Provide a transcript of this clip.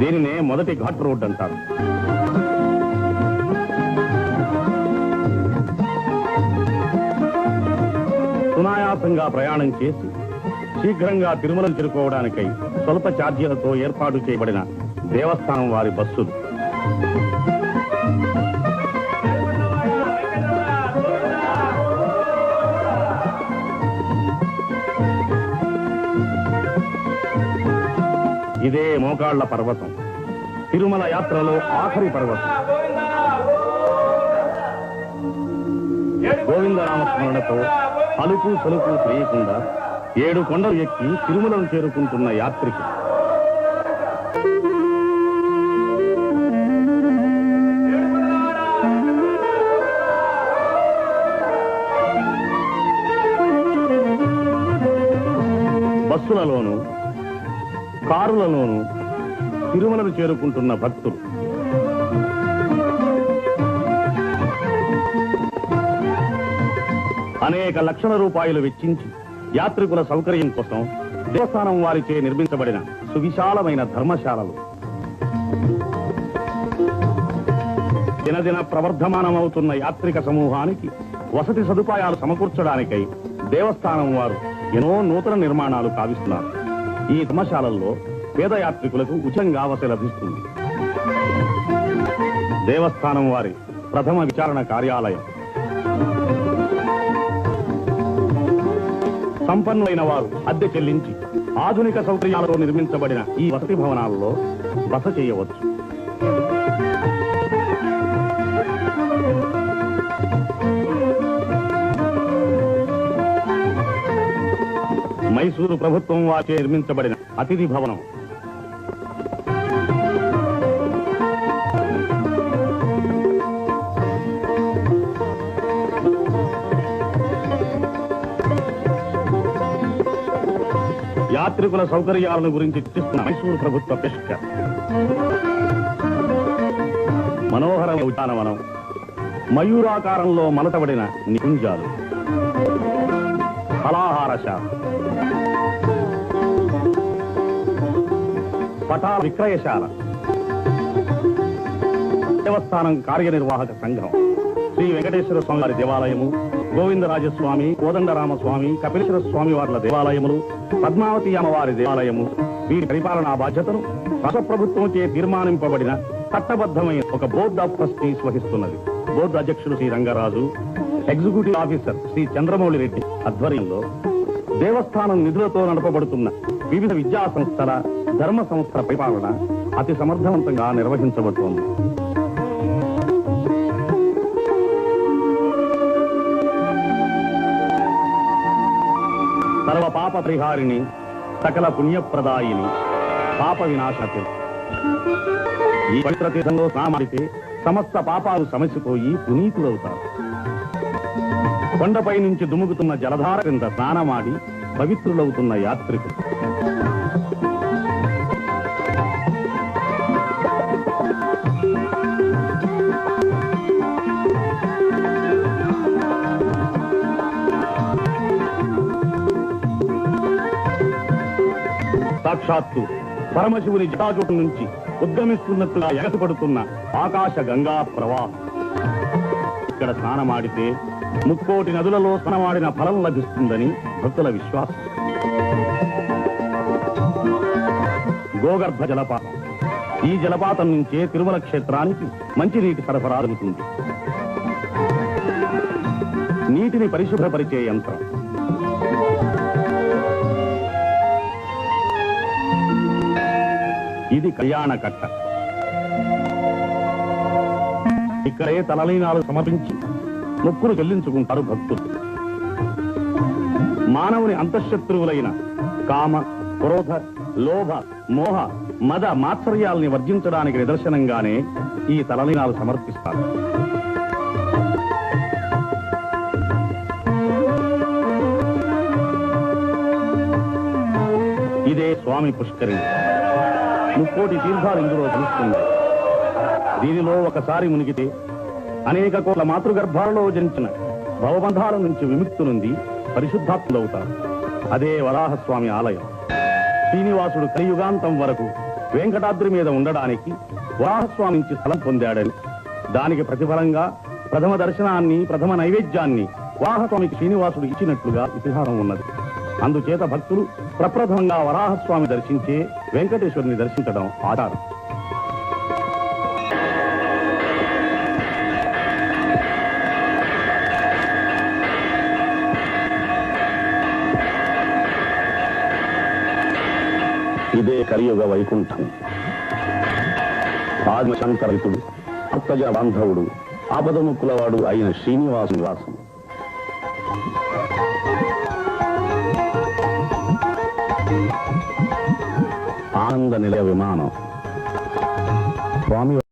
దీనినే మొదటి ఘాట్ రోడ్ అంటారు. సునాయాసంగా ప్రయాణం చేసి శీఘ్రంగా తిరుమల చేరుకోవడానికై స్వల్ప ఛార్జీలతో ఏర్పాటు చేయబడిన దేవస్థానం వారి బస్సులు. మోకాళ్ళ పర్వతం. తిరుమల యాత్రలో ఆఖరి పర్వతం. గోవిందరామస్మరణతో అలుపు పలుపు తెలియకుండా ఏడు కొండలు ఎక్కి తిరుమలను చేరుకుంటున్న యాత్రికి బస్సులలోనూ కారులలోనూ తిరుమలను చేరుకుంటున్న భక్తులు. అనేక లక్షల రూపాయలు వెచ్చించి యాత్రికుల సౌకర్యం కోసం దేవస్థానం వారిచే నిర్మించబడిన సువిశాలమైన ధర్మశాలలు. దినదిన ప్రవర్ధమానమవుతున్న యాత్రిక సమూహానికి వసతి సదుపాయాలు సమకూర్చడానికై దేవస్థానం వారు ఎన్నో నూతన నిర్మాణాలు కావిస్తున్నారు. ఈ ధర్మశాలల్లో పేద యాత్రికులకు ఉచితంగా వసతి లభిస్తుంది. దేవస్థానం వారి ప్రథమ విచారణ కార్యాలయం. సంపన్నులైన వారు అద్దె చెల్లించి ఆధునిక సౌకర్యాలతో నిర్మించబడిన ఈ వసతి భవనాల్లో బస చేయవచ్చు. మైసూరు ప్రభుత్వం వాచే నిర్మించబడిన అతిథి భవనం యాత్రికుల సౌకర్యాలను గురించి చర్చిస్తున్న మైసూరు ప్రభుత్వ పెష్క మనోహర ఉద్యానవనం మయూరాకారంలో మలతబడిన నికుంజాలు ఫలాహారశాల పటాల విక్రయశాల. దేవస్థానం కార్యనిర్వాహక సంఘం. శ్రీ వెంకటేశ్వర స్వామి వారి దేవాలయము గోవిందరాజస్వామి కోదండరామస్వామి కపిలేశ్వర స్వామి వార్ల దేవాలయములు పద్మావతి అమ్మవారి దేవాలయము వీరి పరిపాలనా బాధ్యతను రాష్ట్ర ప్రభుత్వం చే తీర్మానింపబడిన చట్టబద్ధమైన ఒక బోర్డ్ ఆఫ్ ట్రస్టీస్ వహిస్తున్నది. బోర్డు అధ్యక్షుడు శ్రీ రంగరాజు ఎగ్జిక్యూటివ్ ఆఫీసర్ శ్రీ చంద్రమౌళి రెడ్డి ఆధ్వర్యంలో దేవస్థానం నిధులతో నడపబడుతున్న వివిధ విద్యా సంస్థల ధర్మ సంస్థల పరిపాలన అతి సమర్థవంతంగా నిర్వహించబడుతోంది. సర్వ పాప పరిహారిణి సకల పుణ్యప్రదాయిని పాప వినాశతి ఈ పవిత్ర తీర్థంలో స్నామాడితే సమస్త పాపాలు సమసిపోయి పునీతుడవుతారు కొండపై నుంచి దుముకుతున్న జలధార కింద స్నానమాడి పవిత్రులవుతున్న యాత్రికులు సాక్షాత్తు పరమశివుని జటాజుటు నుంచి ఉద్గమిస్తున్నట్టుగా ఎగసిపడుతున్న ఆకాశ గంగా ప్రవాహం. ఇక్కడ స్నానమాడితే ముక్కోటి నదులలో స్నానమాడిన ఫలం లభిస్తుందని భక్తుల విశ్వాసం. గోగర్భ జలపాతం. ఈ జలపాతం నుంచే తిరుమల క్షేత్రానికి మంచినీటి సరఫరా జరుగుతుంది. నీటిని పరిశుభ్రపరిచే యంత్రం. ఇది కళ్యాణ కట్ట. ఇక్కడే తలలీనాలు సమర్పించి మొక్కులు చెల్లించుకుంటారు భక్తులు. మానవుని అంతఃశత్రువులైన కామ క్రోధ లోభ మోహ మద మాత్సర్యాల్ని వర్జించడానికి నిదర్శనంగానే ఈ తలలీనాలు సమర్పిస్తారు. ఇదే స్వామి పుష్కరిణి. ముక్కోటి తీర్థాలు ఇందులో కలుస్తుంది దీనిలో ఒకసారి మునిగితే అనేక కోట్ల మాతృగర్భాలలో జనించిన భవబంధాల నుంచి విముక్తి నుండి పరిశుద్ధాత్ములవుతారు అదే వరాహస్వామి ఆలయం. శ్రీనివాసుడు కలియుగాంతం వరకు వెంకటాద్రి మీద ఉండడానికి వరాహస్వామి నుంచి స్థలం పొందాడని దానికి ప్రతిఫలంగా ప్రథమ దర్శనాన్ని ప్రథమ నైవేద్యాన్ని వరాహస్వామికి శ్రీనివాసుడు ఇచ్చినట్లుగా ఇతిహాసం ఉన్నది. అందుచేత భక్తులు ప్రప్రథమంగా వరాహస్వామి దర్శించే వెంకటేశ్వరుని దర్శించడం ఆధారం ఇదే కలియుగ వైకుంఠం. ఆదిశంకరితుడు అత్తజ బాంధవుడు ఆపదముక్కులవాడు అయిన శ్రీనివాసు నివాసం ఆనంద నిలయ విమానం. స్వామి